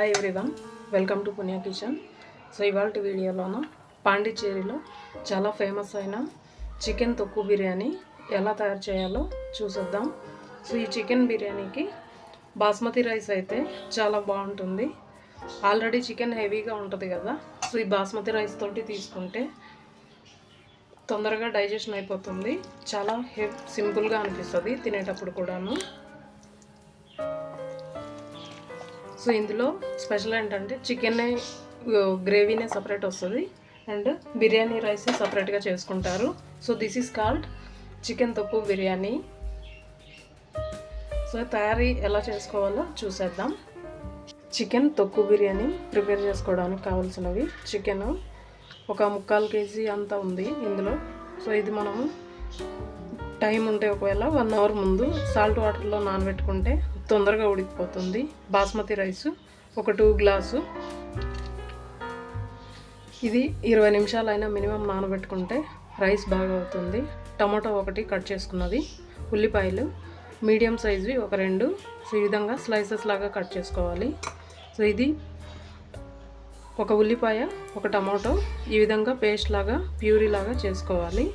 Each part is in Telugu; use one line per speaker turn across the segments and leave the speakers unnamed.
Hi everyone welcome to Punya kitchen so ఇవాళ వీడియోలోన పాండిచ్చేరిలో చాలా ఫేమస్ అయిన చికెన్ తొక్కు బిర్యానీ ఎలా తయారు చేయాలో చూసొద్దాం. సో ఈ చికెన్ బిర్యానీకి బాస్మతి రైస్ అయితే చాలా బాగుంటుంది. ఆల్రెడీ చికెన్ హెవీగా ఉంటుంది కదా. సో ఈ బాస్మతి రైస్ తోటి తీసుకుంటే తొందరగా డైజెషన్ అయిపోతుంది. చాలా హె సింపుల్గా అనిపిస్తుంది తినేటప్పుడు కూడాను. సో ఇందులో స్పెషల్ ఏంటంటే చికెన్ గ్రేవీనే సపరేట్ వస్తుంది. అండ్ బిర్యానీ రైస్ సపరేట్గా చేసుకుంటారు. So this is called chicken thokku biryani. So తయారీ ఎలా చేసుకోవాలో చూసేద్దాం. చికెన్ తొక్కు బిర్యానీ ప్రిపేర్ చేసుకోవడానికి కావాల్సినవి. చికెన్ ఒక ముక్కాలు కేజీ అంతా ఉంది ఇందులో. సో ఇది మనము టైం ఉంటే ఒకవేళ వన్ అవర్ ముందు సాల్ట్ వాటర్లో నానబెట్టుకుంటే తొందరగా ఉడికిపోతుంది. బాస్మతి రైస్ ఒక టూ గ్లాసు. ఇది ఇరవై నిమిషాలైనా మినిమం నానబెట్టుకుంటే రైస్ బాగా అవుతుంది. టమాటో ఒకటి కట్ చేసుకున్నది. ఉల్లిపాయలు మీడియం సైజువి ఒక రెండు. సో ఈ విధంగా స్లైసెస్ లాగా కట్ చేసుకోవాలి. సో ఇది ఒక ఉల్లిపాయ ఒక టమాటో ఈ విధంగా పేస్ట్ లాగా ప్యూరీ లాగా చేసుకోవాలి.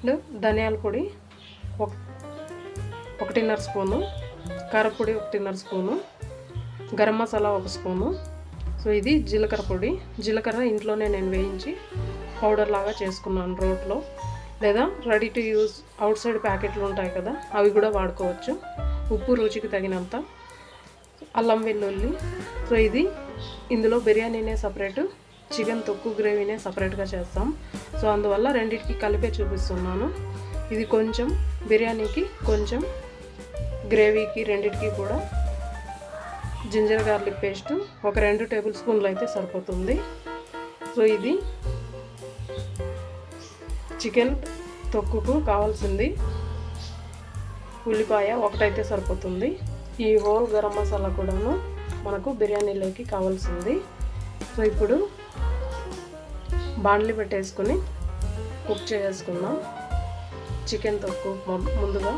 అండ్ ధనియాల పొడి ఒక ఒకటిన్నర స్పూను కారపొడి ఒకటిన్నర స్పూను గరం మసాలా ఒక స్పూను. సో ఇది జీలకర్ర పొడి. జీలకర్ర ఇంట్లోనే నేను వేయించి పౌడర్ లాగా చేసుకున్నాను రోట్లో. లేదా ready to use outside ప్యాకెట్లు ఉంటాయి కదా అవి కూడా వాడుకోవచ్చు. ఉప్పు రుచికి తగినంత. అల్లం వెల్లుల్లి. సో ఇది ఇందులో బిర్యానీనే సపరేట్ చికెన్ తొక్కు గ్రేవీనే సపరేట్గా చేస్తాం. సో అందువల్ల రెండింటికి కలిపే చూపిస్తున్నాను. ఇది కొంచెం బిర్యానీకి కొంచెం గ్రేవీకి రెండింటికి కూడా జింజర్ గార్లిక్ పేస్ట్ ఒక రెండు టేబుల్ స్పూన్లు అయితే సరిపోతుంది. సో ఇది చికెన్ తొక్కుకు కావాల్సింది. ఉల్లిపాయ ఒకటైతే సరిపోతుంది. ఈ హోల్ గరం మసాలా కూడాను మనకు బిర్యానీలోకి కావాల్సింది. సో ఇప్పుడు బాండ్లీ పెట్టేసుకొని కుక్ చేసుకుందాం. చికెన్ తొక్కు ముందుగా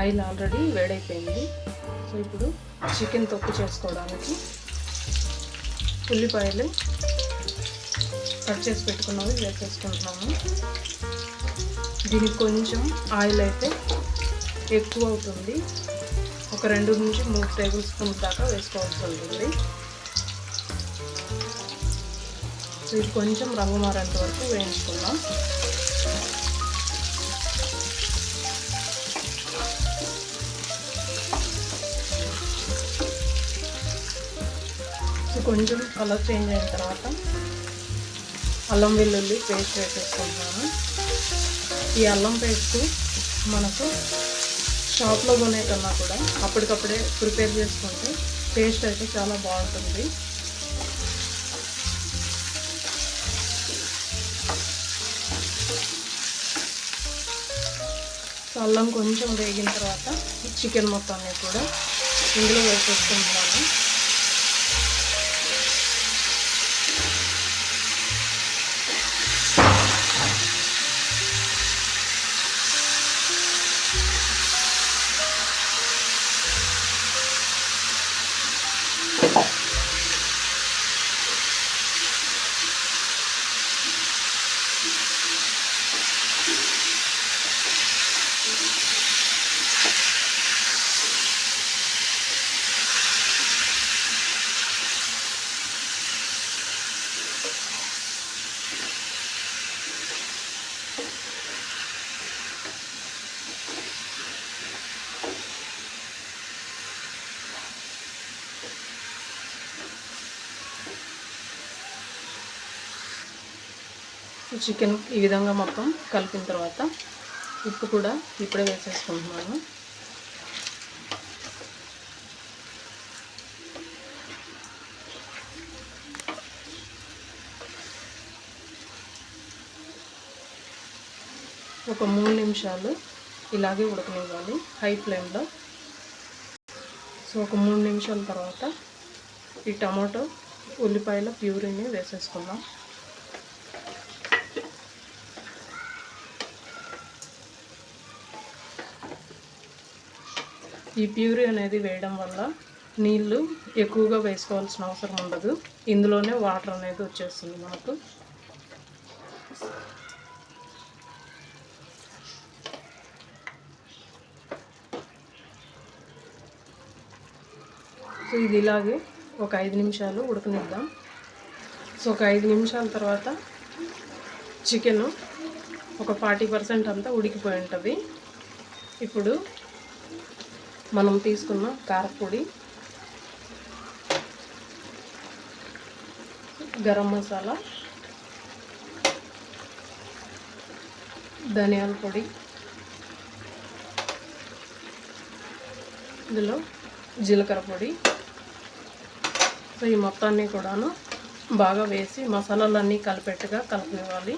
ఆయిల్ ఆల్రెడీ వేడైపోయింది. సో ఇప్పుడు చికెన్ తొక్కు చేసుకోవడానికి ఉల్లిపాయలు కట్ చేసి పెట్టుకున్నవి వేసేసుకుంటున్నాము. దీనికి కొంచెం ఆయిల్ అయితే ఎక్కువ అవుతుంది. ఒక రెండు నుంచి మూడు టేబుల్ స్పూన్స్ దాకా వేసుకోవాల్సి ఉంటుంది. సో ఇది కొంచెం రంగు మారేంత వరకు వేయించుకుందాం. కొంచెం కలర్ చేంజ్ అయిన తర్వాత అల్లం వెల్లుల్లి పేస్ట్ వేసేసుకుంటున్నాను. ఈ అల్లం పేస్ట్ మనకు షాప్లో కొనే కన్నా కూడా అప్పటికప్పుడే ప్రిపేర్ చేసుకుంటే టేస్ట్ అయితే చాలా బాగుంటుంది. అల్లం కొంచెం వేగిన తర్వాత చికెన్ మొత్తాన్ని కూడా ఇందులో వేసేసుకుంటున్నాను. చికెన్ ఈ విధంగా మొత్తం కలిపిన తర్వాత ఉప్పు కూడా ఇప్పుడే వేసేసుకుంటున్నాను. ఒక మూడు నిమిషాలు ఇలాగే ఉడకనివ్వాలి హై ఫ్లేమ్లో. సో ఒక మూడు నిమిషాల తర్వాత ఈ టమాటో ఉల్లిపాయల ప్యూరీని వేసేసుకుందాం. ఈ ప్యూరీ అనేది వేయడం వల్ల నీళ్ళు ఎక్కువగా వేసుకోవాల్సిన అవసరం ఉండదు. ఇందులోనే వాటర్ అనేది వచ్చేస్తుంది మనకు. సో ఇది ఇలాగే ఒక ఐదు నిమిషాలు ఉడకనిద్దాం. సో ఒక ఐదు నిమిషాల తర్వాత చికెన్ ఒక ఫార్టీ పర్సెంట్ అంతా ఉడికిపోయి ఉంటుంది. ఇప్పుడు మనం తీసుకున్న కారపొడి. గరం మసాలా. ధనియాల పొడి. ఇందులో జీలకర్ర పొడి. సో ఈ మొత్తాన్ని కూడాను బాగా వేసి మసాలాలన్నీ కలిపెట్టుగా కలిపివ్వాలి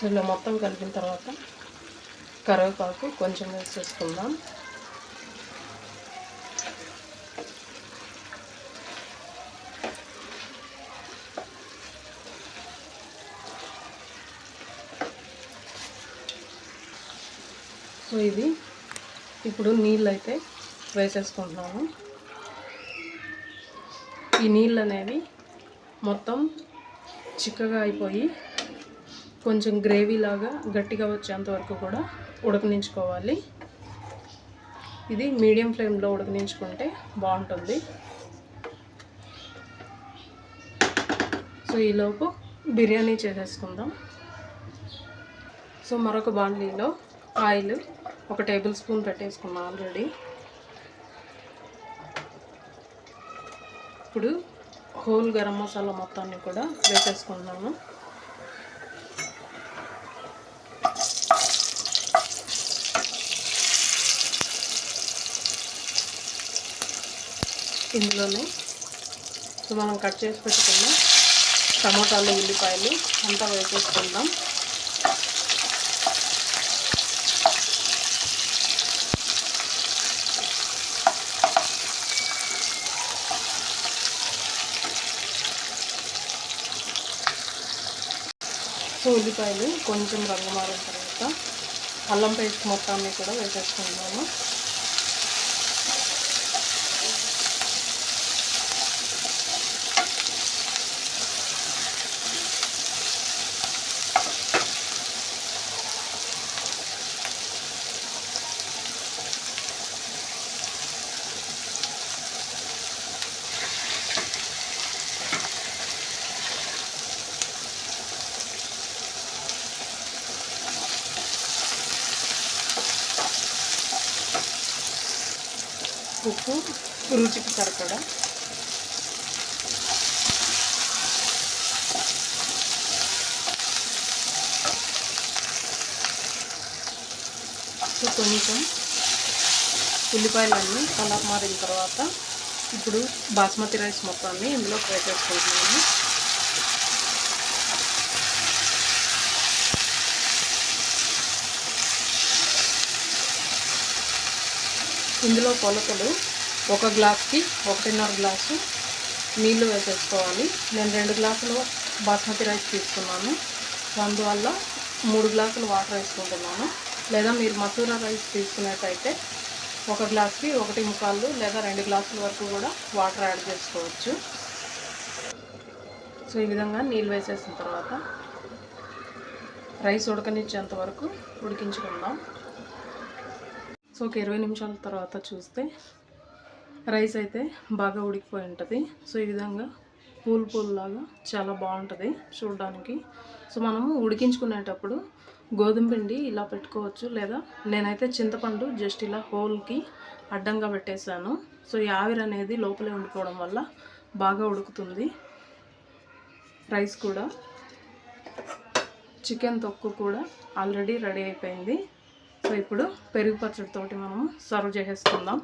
సో ఇలా మొత్తం కలిపిన తర్వాత కరివేపాకు కొంచెం వేసేసుకుందాం సో ఇది ఇప్పుడు నీళ్ళు అయితే వేసేసుకుంటున్నాము. ఈ నీళ్ళు అనేవి మొత్తం చిక్కగా అయిపోయి కొంచెం గ్రేవీ లాగా గట్టిగా వచ్చేంత వరకు కూడా ఉడకనించుకోవాలి. ఇది మీడియం ఫ్లేమ్లో ఉడకనించుకుంటే బాగుంటుంది. సో ఈలోపు బిర్యానీ చేసేసుకుందాం. సో మరొక బాండ్లీలో ఆయిల్ ఒక టేబుల్ స్పూన్ పెట్టేసుకున్నాం ఆల్రెడీ. ఇప్పుడు హోల్ గరం మసాలా మొత్తాన్ని కూడా వేసేసుకున్నాను ఇందులోనే సో మనం కట్ చేసి పెట్టుకున్న టమోటాలు ఉల్లిపాయలు అంతా వేసేసుకుందాం. సో ఉల్లిపాయలు కొంచెం రంగు మారిన తర్వాత అల్లం పేస్ట్ మొత్తాన్ని కూడా వేసేసుకుందాము. ఉప్పు రుచికి సరిపడా. కొంచెం ఉల్లిపాయలన్నీ కలర్ మారిన తర్వాత ఇప్పుడు బాస్మతి రైస్ మొత్తాన్ని ఇందులో ఫ్రై చేసుకుంటున్నాము ఇందులో కొలతలు ఒక గ్లాస్కి ఒకటిన్నర గ్లాసు నీళ్ళు వేసేసుకోవాలి. నేను రెండు గ్లాసులు బాస్మతి రైస్ తీసుకున్నాను. అందువల్ల మూడు గ్లాసులు వాటర్ వేసుకుంటున్నాను. లేదా మీరు మసూర రైస్ తీసుకున్నట్టయితే ఒక గ్లాస్కి ఒకటి ముఖాలు లేదా రెండు గ్లాసుల వరకు కూడా వాటర్ యాడ్ చేసుకోవచ్చు. సో ఈ విధంగా నీళ్ళు వేసేసిన తర్వాత రైస్ ఉడకనిచ్చేంత వరకు ఉడికించుకుందాం. సో ఒక ఇరవై నిమిషాల తర్వాత చూస్తే రైస్ అయితే బాగా ఉడికిపోయి ఉంటుంది. సో ఈ విధంగా పూల్ పూల్లాగా చాలా బాగుంటుంది చూడడానికి. సో మనము ఉడికించుకునేటప్పుడు గోధుమ పిండి ఇలా పెట్టుకోవచ్చు లేదా నేనైతే చింతపండు జస్ట్ ఇలా హోల్కి అడ్డంగా పెట్టేశాను. సో ఈ ఆవిరి అనేది లోపలే ఉండిపోవడం వల్ల బాగా ఉడుకుతుంది. రైస్ కూడా చికెన్ తొక్కు కూడా ఆల్రెడీ రెడీ అయిపోయింది. సో ఇప్పుడు పెరుగు పచ్చడితోటి మనము సర్వ్ చేసేసుకుందాం.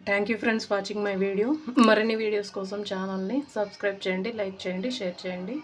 Thank you friends watching my video మరిన్ని వీడియోస్ కోసం ఛానల్ని సబ్స్క్రైబ్ చేయండి లైక్ చేయండి షేర్ చేయండి.